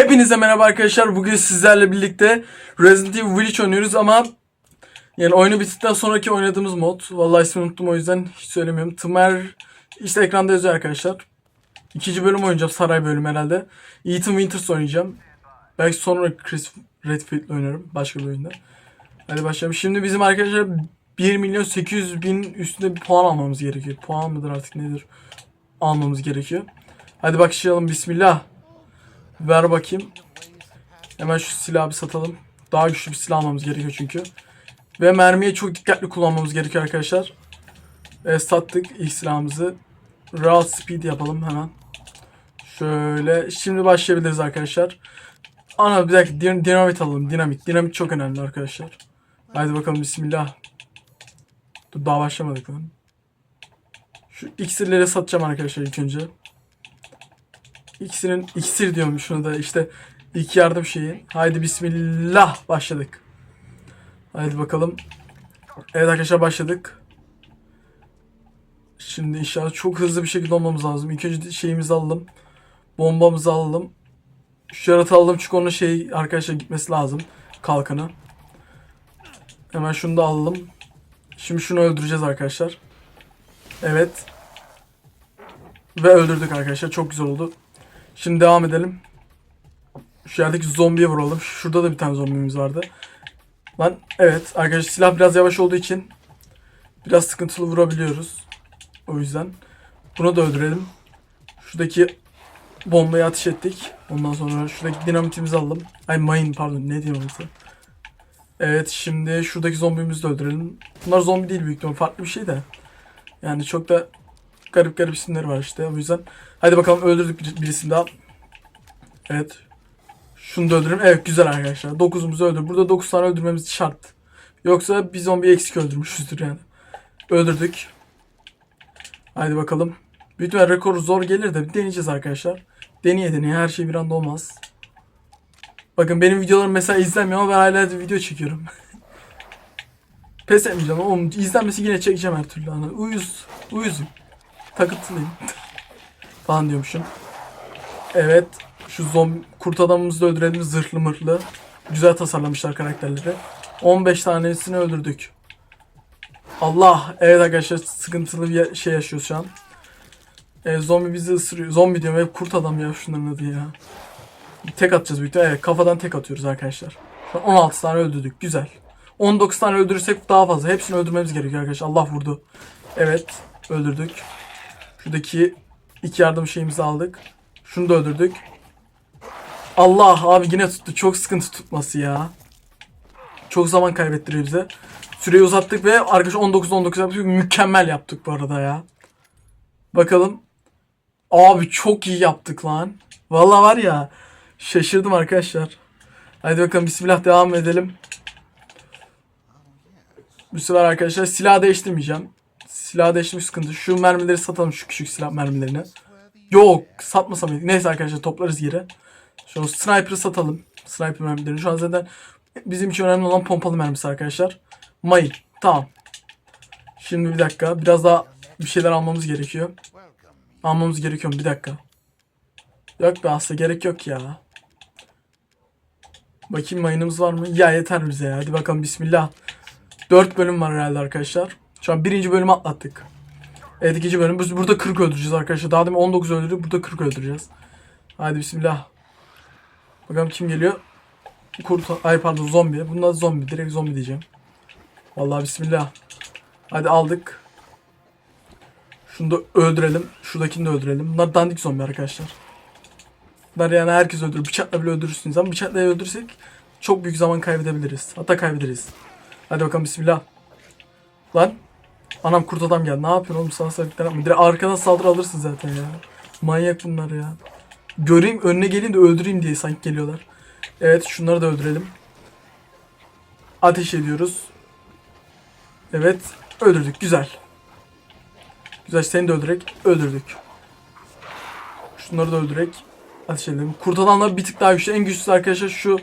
Hepinize merhaba arkadaşlar. Bugün sizlerle birlikte Resident Evil Village oynuyoruz ama yani oyunu bittikten sonraki oynadığımız mod. Vallahi ismini unuttum o yüzden hiç söylemiyorum. Tmer işte ekranda yazıyor arkadaşlar. İkinci bölüm oynayacağım. Saray bölümü herhalde. Ethan Winters oynayacağım. Belki sonra Chris Redfield'le oynarım. Başka bir oyunda. Hadi başlayalım. Şimdi bizim arkadaşlar 1 milyon 800 bin üstünde bir puan almamız gerekiyor. Puan mıdır artık nedir? Almamız gerekiyor. Hadi başlayalım. Bismillah. Ver bakayım. Hemen şu silahı bir satalım. Daha güçlü bir silah almamız gerekiyor çünkü. Ve mermiyi çok dikkatli kullanmamız gerekiyor arkadaşlar. E, sattık ilk silahımızı. Raw speed yapalım hemen. Şöyle. Şimdi başlayabiliriz arkadaşlar. Ana bir dakika din- dinamit alalım. Dinamit. Dinamit çok önemli arkadaşlar. Haydi bakalım bismillah. Dur daha başlamadık lan. Şu iksirleri satacağım arkadaşlar ilk önce. İkisinin iksir diyorum şunu da işte ilk yardım şeyi. Haydi bismillah başladık. Haydi bakalım. Evet arkadaşlar başladık. Şimdi inşallah çok hızlı bir şekilde olmamız lazım. İlk önce şeyimizi alalım. Bombamızı alalım. Şu yaratı alalım çünkü onun şey arkadaşlar gitmesi lazım. Kalkanı. Hemen şunu da alalım. Şimdi şunu öldüreceğiz arkadaşlar. Evet. Ve öldürdük arkadaşlar. Çok güzel oldu. Şimdi devam edelim. Şu yerdeki zombiye vuralım. Şurada da bir tane zombimiz vardı. Lan evet arkadaşlar silah biraz yavaş olduğu için biraz sıkıntılı vurabiliyoruz. O yüzden bunu da öldürelim. Şuradaki bombayı ateş ettik. Ondan sonra şuradaki dinamitimizi alalım. Ay mayın pardon ne mesela. Evet şimdi şuradaki zombimizi de öldürelim. Bunlar zombi değil büyük ihtimal farklı bir şey de. Yani çok da garip garip isimleri var işte o yüzden. Hadi bakalım öldürdük bir- birisini daha. Evet. Şunu da öldürelim. Evet güzel arkadaşlar. 9'umuzu öldür. Burada 9 tane öldürmemiz şart. Yoksa bir zombi eksik öldürmüşüzdür yani. Öldürdük. Haydi bakalım. İhtimal rekor zor gelir de deneyeceğiz arkadaşlar. Deneye deneye her şey bir anda olmaz. Bakın benim videolarım mesela izlenmiyor ama ben hala video çekiyorum. Pes etmeyeceğim oğlum. izlenmesi yine çekeceğim her türlü. Hani uyuz. Uyuzum. Takıntılıyım. Falan diyormuşum. Evet. Şu zombi kurt adamımızı da öldürelim. Zırhlı mırhlı. Güzel tasarlamışlar karakterleri. 15 tanesini öldürdük. Allah. Evet arkadaşlar sıkıntılı bir şey yaşıyoruz şu an. E, zombi bizi ısırıyor. Zombi diyorum hep kurt adam ya şunların adı ya. Tek atacağız büyük. Evet kafadan tek atıyoruz arkadaşlar. Şu an 16 tane öldürdük. Güzel. 19 tane öldürürsek daha fazla. Hepsini öldürmemiz gerekiyor arkadaşlar. Allah vurdu. Evet. Öldürdük. Şuradaki iki yardım şeyimizi aldık. Şunu da öldürdük. Allah abi yine tuttu. Çok sıkıntı tutması ya. Çok zaman kaybettiriyor bize. Süreyi uzattık ve arkadaş 19 19 yaptık. Mükemmel yaptık bu arada ya. Bakalım. Abi çok iyi yaptık lan. Vallahi var ya. Şaşırdım arkadaşlar. Hadi bakalım bismillah devam edelim. Bu sefer arkadaşlar silah değiştirmeyeceğim. Silah değiştirmek sıkıntı. Şu mermileri satalım şu küçük silah mermilerini. Yok satmasam iyi. Neyse arkadaşlar toplarız geri. Şu sniper'ı satalım. Sniper mermilerini. Şu an zaten bizim için önemli olan pompalı mermisi arkadaşlar. Mayın. Tamam. Şimdi bir dakika. Biraz daha bir şeyler almamız gerekiyor. Almamız gerekiyor? Bir dakika. Yok be aslında gerek yok ya. Bakayım mayınımız var mı? Ya yeter bize ya. Hadi bakalım bismillah. 4 bölüm var herhalde arkadaşlar. Şu an birinci bölümü atlattık. Evet ikinci bölüm. Biz burada 40 öldüreceğiz arkadaşlar. Daha demin 19 öldürdük. Burada 40 öldüreceğiz. Hadi bismillah. Bakalım kim geliyor? Kurt, ay pardon zombi. Bunlar zombi. Direkt zombi diyeceğim. Vallahi bismillah. Hadi aldık. Şunu da öldürelim. Şuradakini de öldürelim. Bunlar dandik zombi arkadaşlar. Bunlar yani herkes öldürür. Bıçakla bile öldürürsünüz ama bıçakla öldürürsek çok büyük zaman kaybedebiliriz. Hatta kaybederiz. Hadi bakalım bismillah. Lan. Anam kurt adam geldi. Ne yapıyorsun oğlum sana sarıklar yapma. Direkt arkadan saldırı alırsın zaten ya. Manyak bunlar ya. Göreyim önüne geleyim de öldüreyim diye sanki geliyorlar. Evet şunları da öldürelim. Ateş ediyoruz. Evet. Öldürdük. Güzel. Güzel seni de öldürerek öldürdük. Şunları da öldürerek ateş edelim. Kurt adamlar bir tık daha güçlü. En güçsüz arkadaşlar şu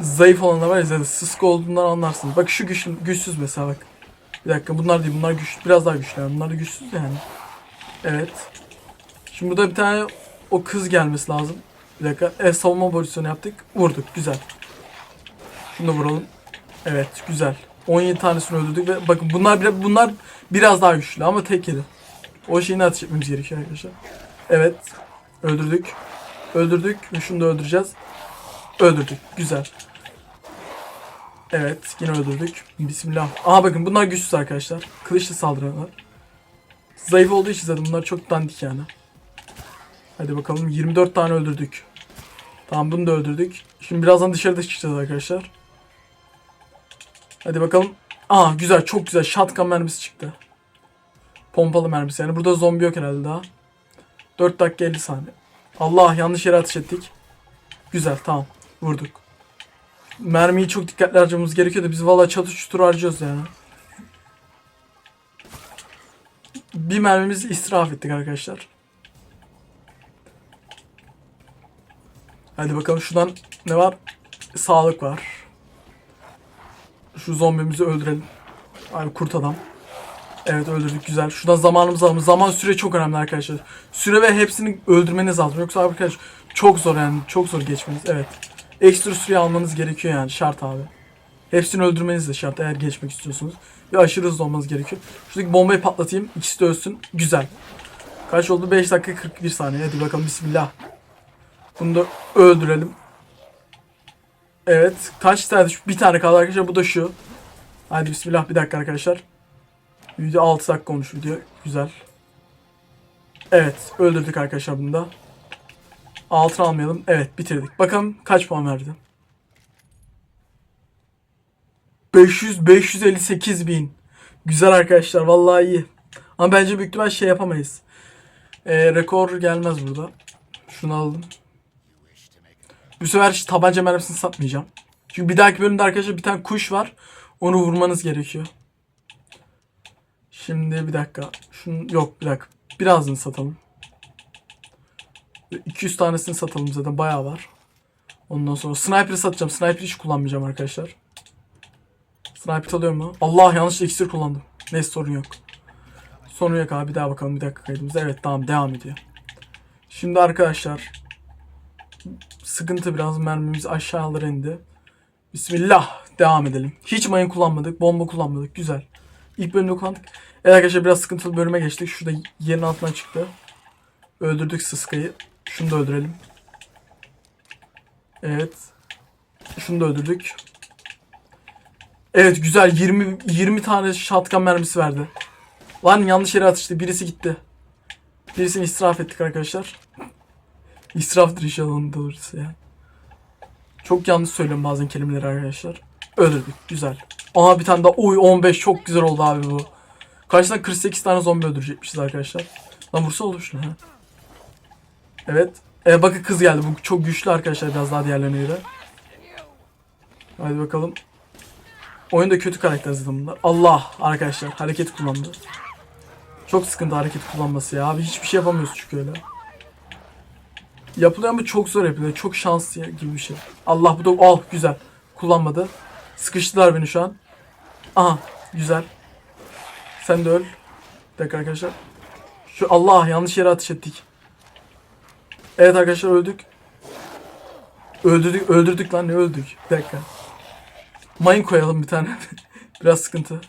zayıf olanlar var ya sıska olduğundan anlarsınız. Bak şu güçlü, güçsüz mesela bak. Bir dakika bunlar değil bunlar güçlü. Biraz daha güçlü. Bunlar da güçsüz yani. Evet. Şimdi burada bir tane o kız gelmesi lazım. Bir dakika. E, savunma pozisyonu yaptık. Vurduk. Güzel. Şunu da vuralım. Evet. Güzel. 17 tanesini öldürdük ve bakın bunlar bile- bunlar biraz daha güçlü ama tek yedi. O şeyini ateş etmemiz gerekiyor arkadaşlar. Evet. Öldürdük. Öldürdük ve şunu da öldüreceğiz. Öldürdük. Güzel. Evet. Yine öldürdük. Bismillah. Aha bakın bunlar güçsüz arkadaşlar. Kılıçla saldıranlar. Zayıf olduğu için zaten bunlar çok dandik yani. Hadi bakalım 24 tane öldürdük. Tamam bunu da öldürdük. Şimdi birazdan dışarıda çıkacağız arkadaşlar. Hadi bakalım. Aa güzel çok güzel. Shotgun mermisi çıktı. Pompalı mermisi yani. Burada zombi yok herhalde daha. 4 dakika 50 saniye. Allah yanlış yere ateş ettik. Güzel tamam. Vurduk. Mermiyi çok dikkatli harcamamız gerekiyor da biz valla çatı çutur harcıyoruz yani. Bir mermimizi israf ettik arkadaşlar. Hadi bakalım şuradan ne var? Sağlık var. Şu zombimizi öldürelim. Ay kurt adam. Evet öldürdük güzel. Şuradan zamanımızı alalım. Zaman süre çok önemli arkadaşlar. Süre ve hepsini öldürmeniz lazım. Yoksa arkadaş çok zor yani. Çok zor geçmeniz. Evet. Ekstra süre almanız gerekiyor yani. Şart abi. Hepsini öldürmeniz de şart eğer geçmek istiyorsunuz. Ve aşırı hızlı olmanız gerekiyor. Şuradaki bombayı patlatayım. İkisi de ölsün. Güzel. Kaç oldu? 5 dakika 41 saniye. Hadi bakalım bismillah. Bunu da öldürelim. Evet. Kaç tane? Bir tane kaldı arkadaşlar. Bu da şu. Hadi bismillah. Bir dakika arkadaşlar. Video 6 dakika olmuş video. Güzel. Evet. Öldürdük arkadaşlar bunu da. Altını almayalım. Evet bitirdik. Bakalım kaç puan verdi. 500 558 bin. Güzel arkadaşlar. Vallahi iyi. Ama bence büyük ihtimal şey yapamayız. Ee, rekor gelmez burada. Şunu alalım. Bu sefer tabanca mermisini satmayacağım. Çünkü bir dahaki bölümde arkadaşlar bir tane kuş var. Onu vurmanız gerekiyor. Şimdi bir dakika. Şunu yok bir dakika. Birazını satalım. 200 tanesini satalım zaten bayağı var. Ondan sonra sniper'ı satacağım. Sniper hiç kullanmayacağım arkadaşlar. Sniper alıyor mu? Allah yanlış iksir kullandım. Neyse sorun yok. Sorun yok abi bir daha bakalım bir dakika kaydımıza. Evet tamam devam ediyor. Şimdi arkadaşlar sıkıntı biraz mermimiz aşağılara indi. Bismillah devam edelim. Hiç mayın kullanmadık, bomba kullanmadık. Güzel. İlk bölümde kullandık. Evet arkadaşlar biraz sıkıntılı bölüme geçtik. Şurada yerin altına çıktı. Öldürdük Sıska'yı. Şunu da öldürelim. Evet. Şunu da öldürdük. Evet güzel 20 20 tane shotgun mermisi verdi. Lan yanlış yere atıştı. Birisi gitti. Birisini israf ettik arkadaşlar. İsraftır inşallah onun doğrusu ya. Çok yanlış söylüyorum bazen kelimeleri arkadaşlar. Öldürdük. Güzel. Aha bir tane daha. Oy 15 çok güzel oldu abi bu. Karşıdan 48 tane zombi öldürecekmişiz arkadaşlar. Lan vursa olur şunu ha. Evet. E, bakın kız geldi. Bu çok güçlü arkadaşlar biraz daha diğerlerine göre. Hadi bakalım. Oyunda kötü karakter zaten bunlar. Allah arkadaşlar hareket kullandı. Çok sıkıntı hareket kullanması ya. Abi hiçbir şey yapamıyoruz çünkü öyle. Yapılıyor ama çok zor yapılıyor. Çok şans gibi bir şey. Allah bu da al güzel. Kullanmadı. Sıkıştılar beni şu an. Aha güzel. Sen de öl. Dakika arkadaşlar. Şu Allah yanlış yere ateş ettik. Evet arkadaşlar öldük. Öldürdük, öldürdük lan ne öldük? Bir dakika. Mayın koyalım bir tane. Biraz sıkıntı.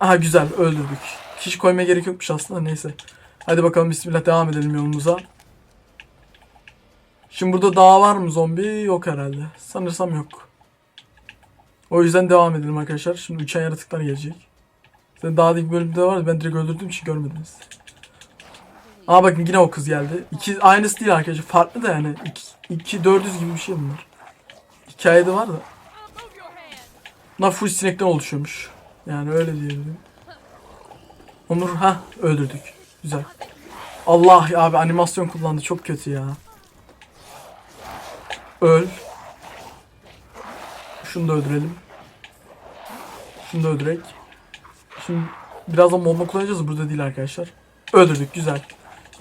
Aha güzel öldürdük. Hiç koymaya gerek yokmuş aslında neyse. Hadi bakalım bismillah devam edelim yolumuza. Şimdi burada dağ var mı zombi? Yok herhalde. Sanırsam yok. O yüzden devam edelim arkadaşlar. Şimdi uçan yaratıklar gelecek. Zaten daha ilk bölümde vardı. Ben direkt öldürdüğüm için görmediniz. Aa bakın yine o kız geldi. İki, aynısı değil arkadaşlar. Farklı da yani. 2 400 gibi bir şey bunlar. Hikayede var da. Bunlar full sinekten oluşuyormuş. Yani öyle diyebilirim. Onur ha öldürdük. Güzel. Allah ya abi animasyon kullandı çok kötü ya. Öl. Şunu da öldürelim. Şunu da öldürek. Şimdi birazdan bomba kullanacağız burada değil arkadaşlar. Öldürdük güzel.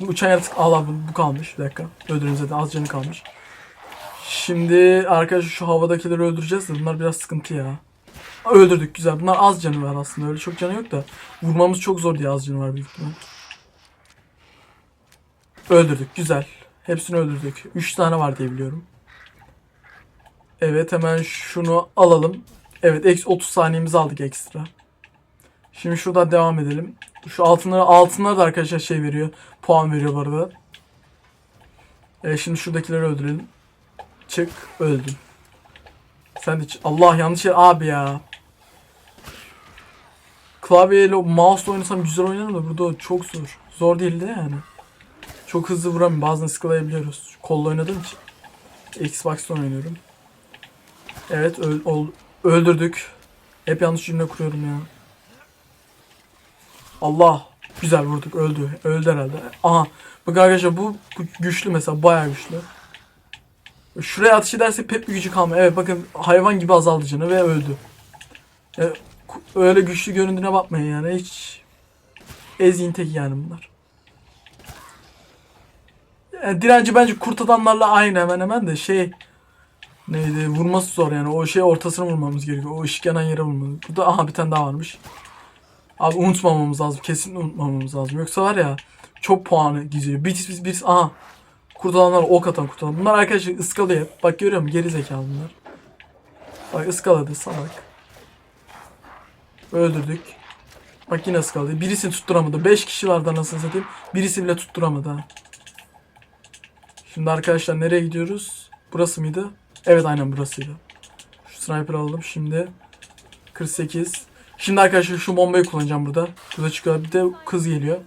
Uçan yaratık Allah bu, kalmış bir dakika. Öldürün zaten az canı kalmış. Şimdi arkadaşlar şu havadakileri öldüreceğiz de bunlar biraz sıkıntı ya. Öldürdük güzel. Bunlar az canı var aslında. Öyle çok canı yok da. Vurmamız çok zor diye az canı var büyük ihtimal. Öldürdük. Güzel. Hepsini öldürdük. 3 tane var diye biliyorum. Evet hemen şunu alalım. Evet eksi 30 saniyemizi aldık ekstra. Şimdi şuradan devam edelim. Şu altınları altınlar da arkadaşlar şey veriyor. Puan veriyor bu arada. Evet, şimdi şuradakileri öldürelim. Çık öldün. Sen de Allah yanlış yer abi ya. Klavyeyle mouse oynasam güzel oynarım da burada çok zor. Zor değil de yani. Çok hızlı vuramıyorum. Bazen sıkılayabiliyoruz. Kolla oynadığım için. Xbox'ta oynuyorum. Evet öl- öldürdük. Hep yanlış cümle kuruyorum ya. Allah. Güzel vurduk. Öldü. Öldü herhalde. Aha. Bak arkadaşlar bu, bu güçlü mesela. Bayağı güçlü. Şuraya ateş edersek pek bir gücü kalmıyor. Evet bakın hayvan gibi azaldı canı ve öldü. Ya, ku- öyle güçlü göründüğüne bakmayın yani. Hiç ezin tek yani bunlar. Yani direnci bence kurt adamlarla aynı hemen hemen de şey neydi vurması zor yani o şey ortasına vurmamız gerekiyor. O ışık yanan yere vurmamız. Burada aha bir tane daha varmış. Abi unutmamamız lazım. Kesin unutmamamız lazım. Yoksa var ya çok puanı gidiyor. Bir bir bir aha kurt adamlar ok atan kurt adam. Bunlar arkadaşlar ıskalıyor. Bak görüyor musun? Geri zekalı bunlar. Bak ıskaladı salak. Öldürdük. Bak yine ıskaladı. Birisini tutturamadı. 5 kişi vardı anasını satayım. Birisi bile tutturamadı ha. Şimdi arkadaşlar nereye gidiyoruz? Burası mıydı? Evet aynen burasıydı. Şu sniper alalım şimdi. 48. Şimdi arkadaşlar şu bombayı kullanacağım burada. Burada çıkıyor. Bir de kız geliyor.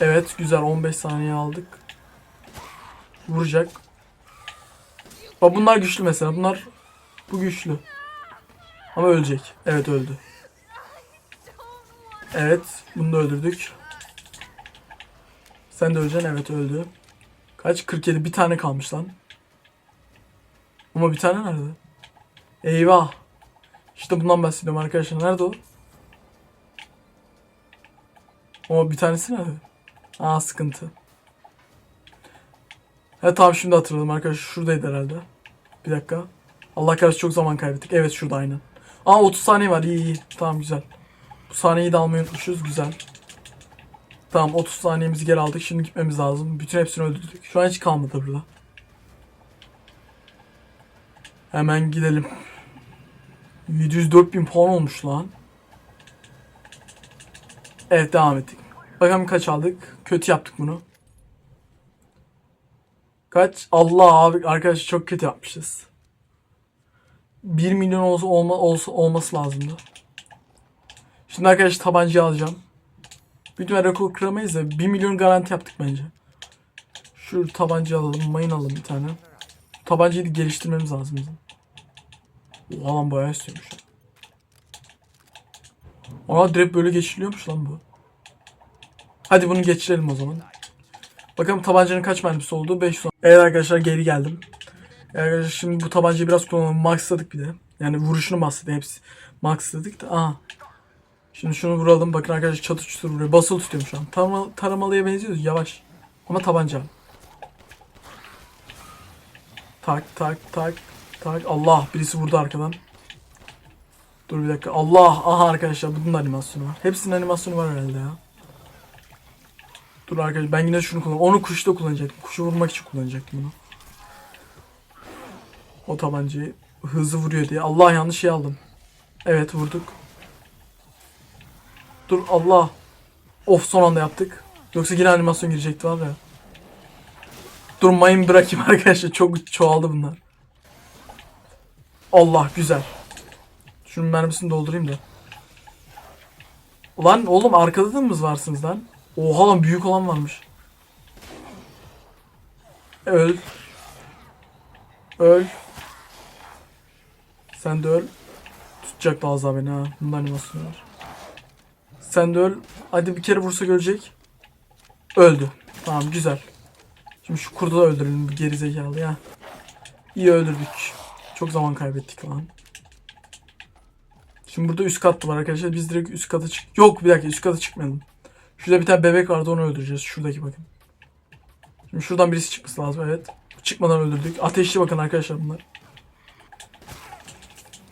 Evet güzel 15 saniye aldık. Vuracak. Bak bunlar güçlü mesela. Bunlar bu güçlü. Ama ölecek. Evet öldü. Evet bunu da öldürdük. Sen de öleceksin. Evet öldü. Kaç? 47. Bir tane kalmış lan. Ama bir tane nerede? Eyvah. İşte bundan bahsediyorum arkadaşlar. Nerede o? Ama bir tanesi nerede? Aa sıkıntı. Ha tamam şimdi hatırladım arkadaşlar. Şuradaydı herhalde. Bir dakika. Allah kahretsin çok zaman kaybettik. Evet şurada aynen. Aa 30 saniye var. İyi iyi. Tamam güzel. Bu saniyeyi de almayı unutmuşuz. Güzel. Tamam 30 saniyemizi geri aldık. Şimdi gitmemiz lazım. Bütün hepsini öldürdük. Şu an hiç kalmadı burada. Hemen gidelim. 704 bin puan olmuş lan. Evet devam ettik. Bakalım kaç aldık. Kötü yaptık bunu. Kaç? Allah abi arkadaşlar çok kötü yapmışız. 1 milyon olsa, olma, olsa olması lazımdı. Şimdi arkadaşlar tabancayı alacağım. Büyük ihtimalle rekor kıramayız da 1 milyon garanti yaptık bence. Şu tabancayı alalım. Mayın alalım bir tane. Tabancayı geliştirmemiz lazım bizim. Oha bayağı istiyormuş. Aa direkt böyle geçiliyormuş lan bu. Hadi bunu geçirelim o zaman. Bakalım tabancanın kaç mermisi oldu? 5 son. Evet arkadaşlar geri geldim. Evet arkadaşlar şimdi bu tabancayı biraz kullanalım. Maxladık bir de. Yani vuruşunu maxladık hepsi. Maxladık da. Aha. Şimdi şunu vuralım. Bakın arkadaşlar çatı çutur vuruyor. Basılı tutuyorum şu an. Tarama, taramalıya benziyor. Yavaş. Ama tabanca. Tak tak tak tak. Allah birisi vurdu arkadan. Dur bir dakika. Allah. Aha arkadaşlar bunun da animasyonu var. Hepsinin animasyonu var herhalde ya. Dur arkadaşlar ben yine şunu kullan. Onu kuşta kullanacaktım. Kuşu vurmak için kullanacaktım bunu. O tabancayı hızlı vuruyor diye. Allah yanlış şey aldım. Evet vurduk. Dur Allah. Of son anda yaptık. Yoksa yine animasyon girecekti var ya. Dur mayın bırakayım arkadaşlar. Çok çoğaldı bunlar. Allah güzel. Şunun mermisini doldurayım da. Lan oğlum arkada da mı varsınız lan? Oha lan büyük olan varmış. Öl. Öl. Sen de öl. Tutacak da az daha beni ha. Bunda animasyon var. Sen de öl. Hadi bir kere vursa ölecek. Öldü. Tamam güzel. Şimdi şu kurdu da öldürelim bir gerizekalı ya. İyi öldürdük. Çok zaman kaybettik lan. Şimdi burada üst kat var arkadaşlar. Biz direkt üst kata çık. Yok bir dakika üst kata çıkmayalım. Şurada bir tane bebek vardı onu öldüreceğiz. Şuradaki bakın. Şimdi şuradan birisi çıkması lazım evet. Çıkmadan öldürdük. Ateşli bakın arkadaşlar bunlar.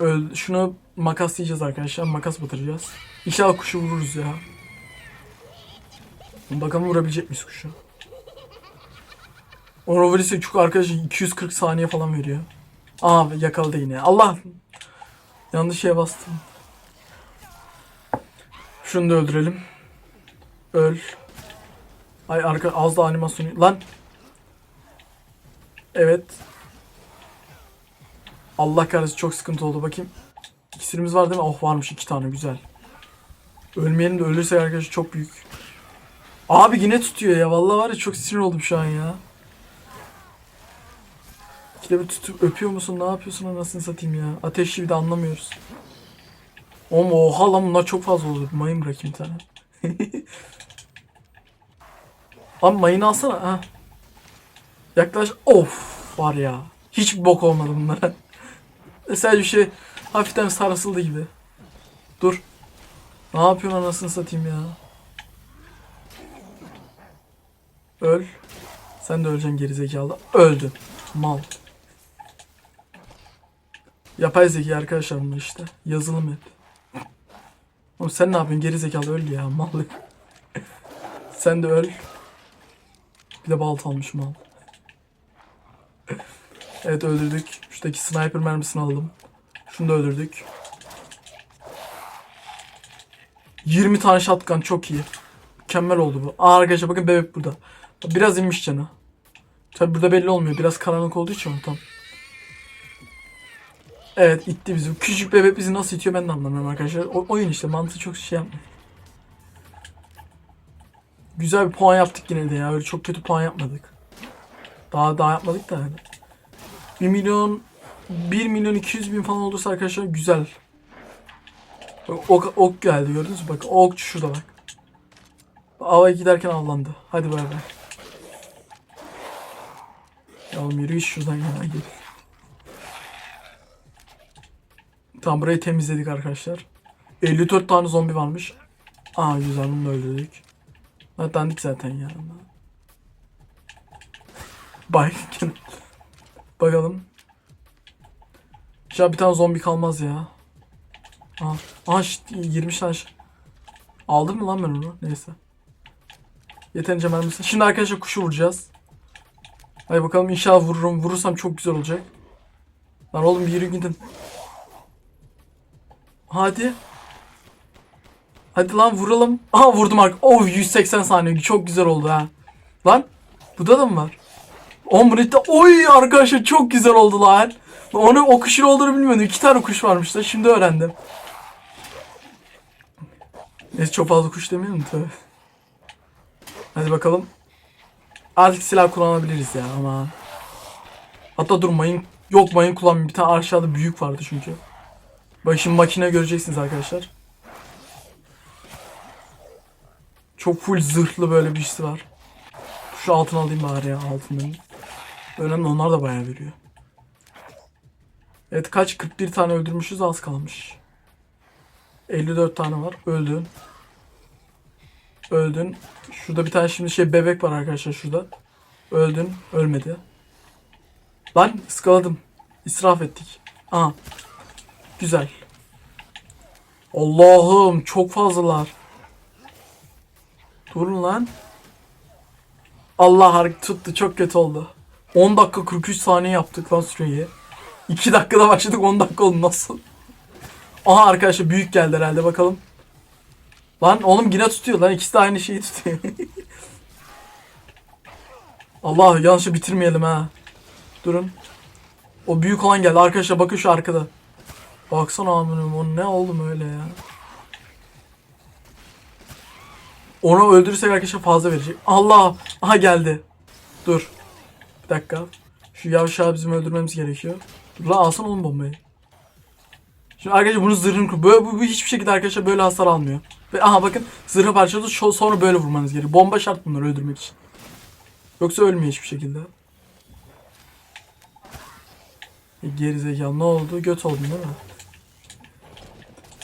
Öl şunu makaslayacağız arkadaşlar. Makas batıracağız. İnşallah kuşu vururuz ya. Bakalım vurabilecek miyiz kuşu? Oroveris'e çok arkadaşlar 240 saniye falan veriyor. Aa yakaladı yine. Allah! Yanlış şeye bastım. Şunu da öldürelim. Öl. Ay arka az da animasyonu. Lan! Evet. Allah kahretsin çok sıkıntı oldu bakayım. İksirimiz var değil mi? Oh varmış iki tane güzel. Ölmeyelim de ölürsek arkadaşlar çok büyük. Abi yine tutuyor ya. Vallahi var ya çok sinir oldum şu an ya. İkide bir tutup öpüyor musun? Ne yapıyorsun anasını satayım ya. Ateşli bir de anlamıyoruz. Oğlum oha lan bunlar çok fazla oldu. Bir mayın bırakayım tane. Abi mayını alsana. Ha. Yaklaş. Of var ya. Hiç bok olmadı bunlara. Sadece bir şey hafiften sarsıldı gibi. Dur. Ne yapıyorsun anasını satayım ya. Öl. Sen de öleceksin gerizekalı. Öldün. Mal. Yapay zeka arkadaşlar bunlar işte. Yazılım hep. Oğlum sen ne yapıyorsun gerizekalı öl ya mal. sen de öl. Bir de balta almış mal. evet öldürdük. Şuradaki sniper mermisini aldım. Şunu da öldürdük. 20 tane shotgun çok iyi. Mükemmel oldu bu. Aa arkadaşlar bakın bebek burada. Biraz inmiş canı. Tabi burada belli olmuyor. Biraz karanlık olduğu için tam. Evet itti bizi. Küçük bebek bizi nasıl itiyor ben de anlamıyorum arkadaşlar. O, oyun işte mantığı çok şey yapmıyor. Güzel bir puan yaptık yine de ya. Öyle çok kötü puan yapmadık. Daha daha yapmadık da yani. 1 milyon 1 milyon 200 bin falan olursa arkadaşlar güzel. Ok, ok geldi gördünüz mü? Bak o okçu şurada bak. Avaya giderken avlandı. Hadi bay bay. Ya oğlum yürü şuradan ya. Gel. Tamam burayı temizledik arkadaşlar. 54 tane zombi varmış. Aa güzel bunu öldürdük. Ha, dandik zaten ya. Bay. Bakalım. Ya bir tane zombi kalmaz ya. Aa, aa şşt, 20 tane. Aldım mı lan ben onu? Neyse. Yeterince mermisi. Şimdi arkadaşlar kuşu vuracağız. Hadi bakalım inşallah vururum. Vurursam çok güzel olacak. Lan oğlum bir yürü gidin. Hadi. Hadi lan vuralım. Aha vurdum artık. Oh 180 saniye. Çok güzel oldu ha. Lan. Burada da mı var? 10 minute. Oy arkadaşlar çok güzel oldu lan. Onu o kuşun olduğunu bilmiyordum. İki tane kuş varmış da şimdi öğrendim. Neyse çok fazla kuş demeyelim tabi. Hadi bakalım. Artık silah kullanabiliriz ya ama. Hatta dur mayın. Yok mayın kullanmayayım. Bir tane aşağıda büyük vardı çünkü. Bak şimdi makine göreceksiniz arkadaşlar. Çok full zırhlı böyle bir işi var. Şu altın alayım bari ya altından. Önemli onlar da bayağı veriyor. Evet kaç? 41 tane öldürmüşüz az kalmış. 54 tane var. Öldün. Öldün. Şurada bir tane şimdi şey bebek var arkadaşlar şurada. Öldün. Ölmedi. Lan ıskaladım. İsraf ettik. Aha. Güzel. Allah'ım çok fazlalar. Durun lan. Allah harika tuttu çok kötü oldu. 10 dakika 43 saniye yaptık lan süreyi. 2 dakikada başladık 10 dakika oldu nasıl? Aha arkadaşlar büyük geldi herhalde bakalım. Lan oğlum yine tutuyor lan ikisi de aynı şeyi tutuyor. Allah yanlış bitirmeyelim ha. Durun. O büyük olan geldi arkadaşlar bakın şu arkada. Baksana amirim o ne oldu öyle ya. Onu öldürürsek arkadaşlar fazla verecek. Allah! Aha geldi. Dur. Bir dakika. Şu yavşağı bizim öldürmemiz gerekiyor. Dur lan alsana oğlum bombayı. Şimdi arkadaşlar bunu zırhın kur. Böyle bu, bu hiçbir şekilde arkadaşlar böyle hasar almıyor. Ve aha bakın zırhı parçaladı sonra böyle vurmanız gerekiyor. Bomba şart bunları öldürmek için. Yoksa ölmüyor hiçbir şekilde. E, Gerizekalı ne oldu? Göt oldun değil mi?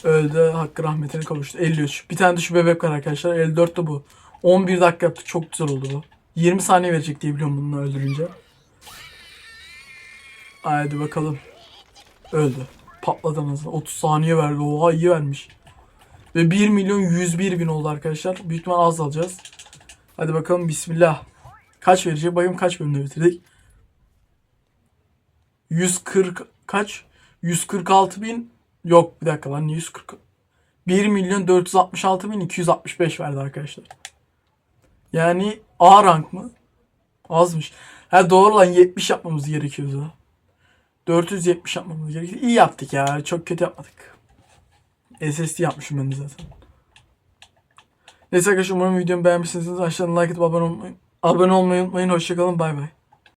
Öldü. Hakkı rahmetine kavuştu. 53. Bir tane de şu bebek var arkadaşlar. 54 de bu. 11 dakika yaptık. Çok güzel oldu bu. 20 saniye verecek diye biliyorum bunu öldürünce. Haydi bakalım. Öldü. Patladı anasını. 30 saniye verdi. Oha iyi vermiş. Ve 1 milyon 101 bin oldu arkadaşlar. Büyük ihtimal az alacağız. Hadi bakalım bismillah. Kaç verecek? Bakayım kaç bölümde bitirdik? 140 kaç? 146 bin yok bir dakika lan 140 1 milyon 466 bin 265 verdi arkadaşlar. Yani A rank mı? Azmış. Ha doğru lan 70 yapmamız gerekiyordu. 470 yapmamız gerekiyor. İyi yaptık ya. Çok kötü yapmadık. SSD yapmışım ben de zaten. Neyse arkadaşlar umarım videomu beğenmişsinizdir. Aşağıdan like atıp abone olmayı, abone olmayı unutmayın. Hoşçakalın. Bay bay.